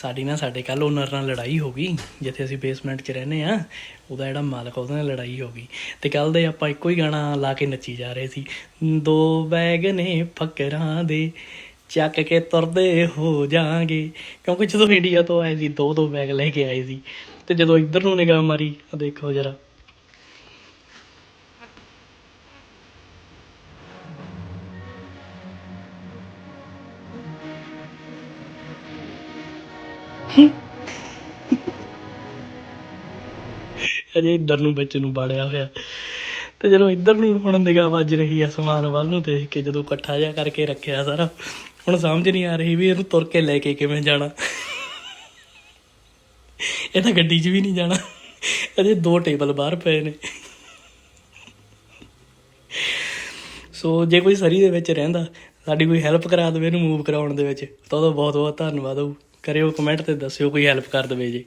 ਸਾਡੀ ਨਾ ਸਾਡੇ ਕੱਲ ਓਨਰ ਨਾਲ ਲੜਾਈ ਹੋ ਗਈ, ਜਿੱਥੇ ਅਸੀਂ ਬੇਸਮੈਂਟ 'ਚ ਰਹਿੰਦੇ ਆ ਉਹਦਾ ਜਿਹੜਾ ਮਾਲਕ ਉਹਦੇ ਨਾਲ ਲੜਾਈ ਹੋ ਗਈ। ਤੇ ਕੱਲ ਦੇ ਆਪਾਂ ਇੱਕੋ ਹੀ ਗਾਣਾ ਲਾ ਕੇ ਨੱਚੀ ਜਾ ਰਹੇ ਸੀ। ਦੋ ਬੈਗ ਨੇ ਫਕਰਾਂ ਦੇ, ਚੱਕ ਕੇ ਤੁਰਦੇ ਹੋ ਜਾਾਂਗੇ। ਕਿਉਂਕਿ ਜਦੋਂ ਇੰਡੀਆ ਤੋਂ ਆਏ ਸੀ ਦੋ ਦੋ ਬੈਗ ਲੈ ਕੇ ਆਏ ਸੀ। ਤੇ ਜਦੋਂ ਇੱਧਰ ਨੂੰ ਨਿਗਾਹ ਮਾਰੀ ਆ ਦੇਖੋ ਜਰਾ। ਅਜੇ ਇੱਧਰ ਨੂੰ ਵਿੱਚ ਨੂੰ ਬਾੜਿਆ ਹੋਇਆ। ਤੇ ਜਦੋਂ ਇੱਧਰ ਨੂੰ ਹੁਣ ਨਿਗਾਹ ਵੱਜ ਰਹੀ ਆ ਸਮਾਨ ਵੱਲ ਨੂੰ ਦੇਖ ਕੇ ਜਦੋਂ ਇਕੱਠਾ ਜਿਹਾ ਕਰਕੇ ਰੱਖਿਆ ਸਾਰਾ, ਹੁਣ ਸਮਝ ਨਹੀਂ ਆ ਰਹੀ ਵੀ ਇਹਨੂੰ ਤੁਰ ਕੇ ਲੈ ਕੇ ਕਿਵੇਂ ਜਾਣਾ। ਇਹ ਤਾਂ ਗੱਡੀ 'ਚ ਵੀ ਨਹੀਂ ਜਾਣਾ। ਅਜੇ ਦੋ ਟੇਬਲ ਬਾਹਰ ਪਏ ਨੇ। ਸੋ ਜੇ ਕੋਈ ਸਰੀ ਦੇ ਵਿੱਚ ਰਹਿੰਦਾ, ਸਾਡੀ ਕੋਈ ਹੈਲਪ ਕਰਾ ਦੇਵੇ ਇਹਨੂੰ ਮੂਵ ਕਰਾਉਣ ਦੇ ਵਿੱਚ, ਤਾਂ ਉਹਦਾ ਬਹੁਤ ਬਹੁਤ ਧੰਨਵਾਦ ਹੋਊ। ਕਰਿਓ ਕਮੈਂਟ ਤੇ ਦੱਸਿਓ ਕੋਈ ਹੈਲਪ ਕਰ ਦੇਵੇ ਜੇ।